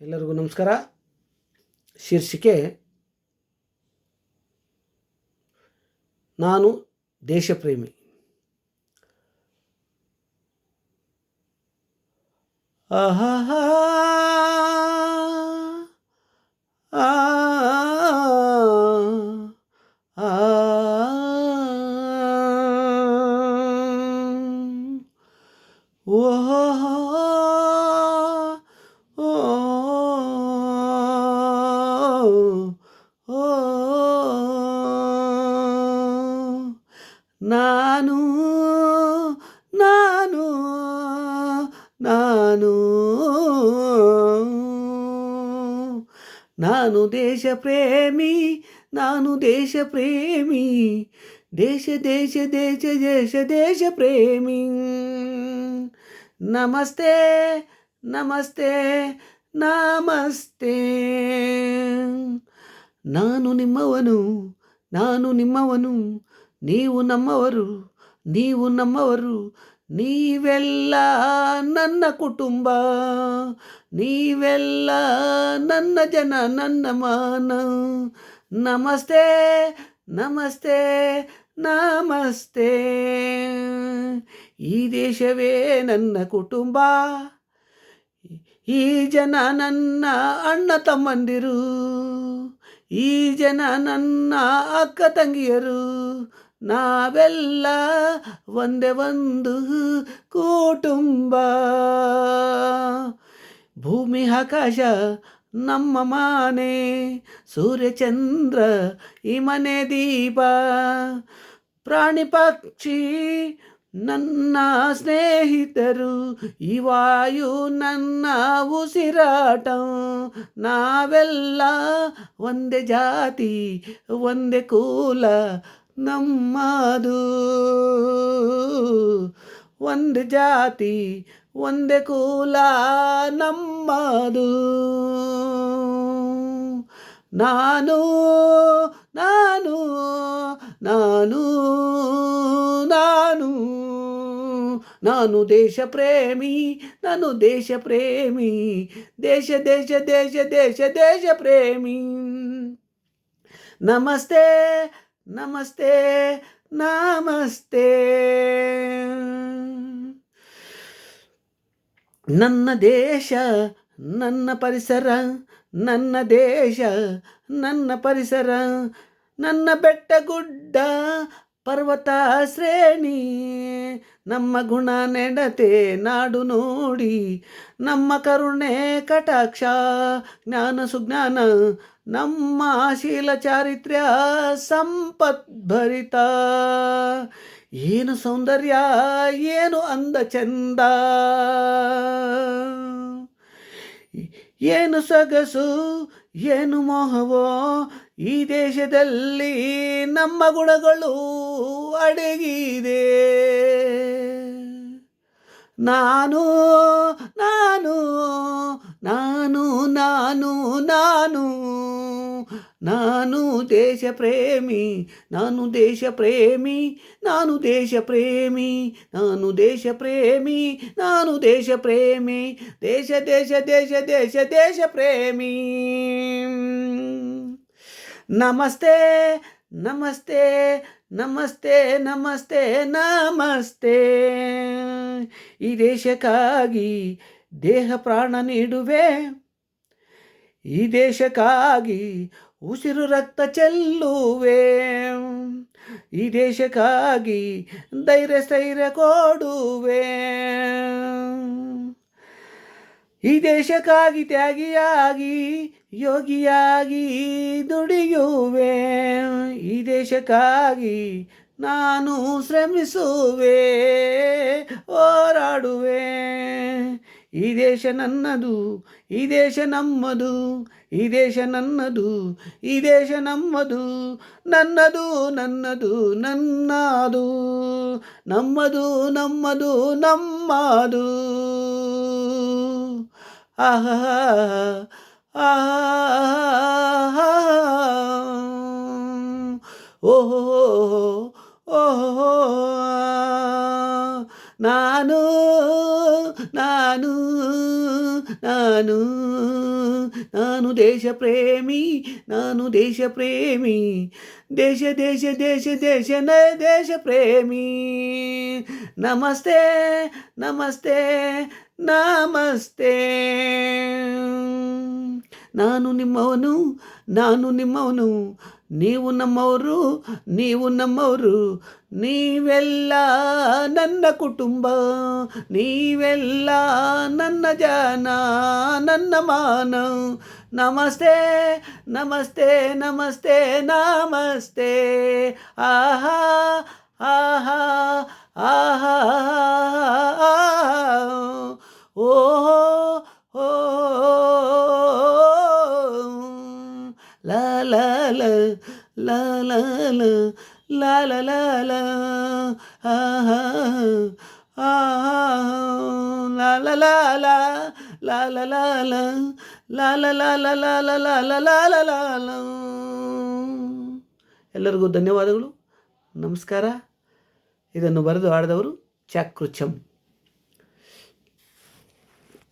ಎಲ್ಲರಿಗೂ ನಮಸ್ಕಾರ ಶೀರ್ಷಿಕೆ ನಾನು ದೇಶಪ್ರೇಮಿ ಆಹಾ ಆ ನಾನು ನಾನು ನಾನು ನಾನು ದೇಶ ಪ್ರೇಮಿ ನಾನು ದೇಶ ಪ್ರೇಮಿ ದೇಶ ದೇಶ ದೇಶ ದೇಶ ದೇಶ ಪ್ರೇಮಿ ನಮಸ್ತೆ ನಮಸ್ತೆ ನಮಸ್ತೆ ನಾನು ನಿಮ್ಮವನು ನಾನು ನಿಮ್ಮವನು ನೀವು ನಮ್ಮವರು ನೀವು ನಮ್ಮವರು, ನೀವೆಲ್ಲ ನನ್ನ ಕುಟುಂಬ, ನೀವೆಲ್ಲ ನನ್ನ ಜನ, ನನ್ನ ಮಾನ. ನಮಸ್ತೆ ನಮಸ್ತೆ ನಮಸ್ತೆ. ಈ ದೇಶವೇ ನನ್ನ ಕುಟುಂಬ. ಈ ಜನ ನನ್ನ ಅಣ್ಣ ತಮ್ಮಂದಿರು. ಈ ಜನ ನನ್ನ ಅಕ್ಕ ತಂಗಿಯರು. ನಾವೆಲ್ಲ ಒಂದೇ ಒಂದು ಕುಟುಂಬ. ಭೂಮಿ, ಆಕಾಶ, ನಮ್ಮ ಮನೆ ಸೂರ್ಯಚಂದ್ರ ಈ ಮನೆ ದೀಪ. ಪ್ರಾಣಿ, ಪಕ್ಷಿ, ನನ್ನ ಸ್ನೇಹಿತರು, ಈ ವಾಯು, ನನ್ನ ಉಸಿರಾಟ. ನಾವೆಲ್ಲ ಒಂದೇ ಜಾತಿ, ಒಂದೇ ಕೂಲ ನಮ್ಮದು ಒಂದು ಜಾತಿ ಒಂದೇ ಕೂಲ ನಮ್ಮದು ನಾನು ನಾನು ನಾನು ನಾನು ನಾನು ದೇಶ ಪ್ರೇಮಿ ನಾನು ದೇಶ ಪ್ರೇಮಿ ದೇಶ ದೇಶ ದೇಶ ದೇಶ ದೇಶ ಪ್ರೇಮಿ ನಮಸ್ತೆ ನಮಸ್ತೆ ನಮಸ್ತೆ. ನನ್ನ ದೇಶ, ನನ್ನ ಪರಿಸರ, ನನ್ನ ದೇಶ, ನನ್ನ ಪರಿಸರ, ನನ್ನ ಬೆಟ್ಟ ಗುಡ್ಡ ಪರ್ವತ ಶ್ರೇಣಿ, ನಮ್ಮ ಗುಣ ನೆಡತೆ, ನಾಡು ನೋಡಿ, ನಮ್ಮ ಕರುಣೆ, ಕಟಾಕ್ಷ, ಜ್ಞಾನ ಸುಜ್ಞಾನ ನಮ್ಮ ಶೀಲ ಚಾರಿತ್ರ್ಯ ಸಂಪದ್ಭರಿತ. ಏನು ಸೌಂದರ್ಯ, ಏನು ಅಂದ ಚಂದ. ಏನು ಸೊಗಸು, ಏನು ಮೋಹವೋ, ಈ ದೇಶದಲ್ಲಿ ನಮ್ಮ ಗುಣಗಳು ಅಡಗಿದೆ. ನಾನು ನಾನು ನಾನು ನಾನು ನಾನು ನಾನು ದೇಶ ಪ್ರೇಮಿ ನಾನು ದೇಶ ಪ್ರೇಮಿ ನಾನು ದೇಶ ಪ್ರೇಮಿ ನಾನು ದೇಶ ಪ್ರೇಮಿ ನಾನು ದೇಶ ಪ್ರೇಮಿ ದೇಶ ದೇಶ ದೇಶ ದೇಶ ದೇಶ ಪ್ರೇಮಿ ನಮಸ್ತೆ ನಮಸ್ತೆ ನಮಸ್ತೆ ನಮಸ್ತೆ ನಮಸ್ತೆ ಈ ದೇಶಕ್ಕಾಗಿ ದೇಹ ಪ್ರಾಣ ನೀಡುವೆ. ಈ ದೇಶಕ್ಕಾಗಿ ಉಸಿರು ರಕ್ತ ಚೆಲ್ಲುವೆ. ಈ ದೇಶಕ್ಕಾಗಿ ಧೈರ್ಯ, ಸ್ಥೈರ್ಯ ಕೊಡುವೆ. ಈ ದೇಶಕ್ಕಾಗಿ ತ್ಯಾಗಿಯಾಗಿ, ಯೋಗಿಯಾಗಿ ದುಡಿಯುವೆ. ಈ ದೇಶಕ್ಕಾಗಿ ನಾನು ಶ್ರಮಿಸುವೆ, ಹೋರಾಡುವೆ. ಈ ದೇಶ ನನ್ನದು ಈ ದೇಶ ನಮ್ಮದು ಈ ದೇಶ ನನ್ನದು ಈ ದೇಶ ನಮ್ಮದು ನನ್ನದು ನನ್ನದು ನನ್ನದು ನಮ್ಮದು ನಮ್ಮದು ನಮ್ಮದು ಆಹಾ ಆಹಾ ಓಹೋ ಓಹೋ ನಾನು నాను నాను నాను దేశ ప్రేమి నాను దేశ ప్రేమి దేశ దేశ దేశ దేశ దేశ ప్రేమి. నమస్తే నమస్తే నమస్తే. ನಾನು ನಿಮ್ಮವನು ನಾನು ನಿಮ್ಮವನು ನೀವು ನಮ್ಮವರು ನೀವು ನಮ್ಮವರು ನೀವೆಲ್ಲ ನನ್ನ ಕುಟುಂಬ ನೀವೆಲ್ಲ ನನ್ನ ಜನ ನನ್ನ ಮಾನ ನಮಸ್ತೆ ನಮಸ್ತೆ ನಮಸ್ತೆ ನಮಸ್ತೆ ಆಹಾ ಆಹಾ ಆಹಾ లాల ఆహా ಎಲ್ಲರಿಗೂ ಧನ್ಯವಾದಗಳು ನಮಸ್ಕಾರ ಇದನ್ನು ಬರೆದು ಆಡಿದವರು ಚಾಕೃಚಂ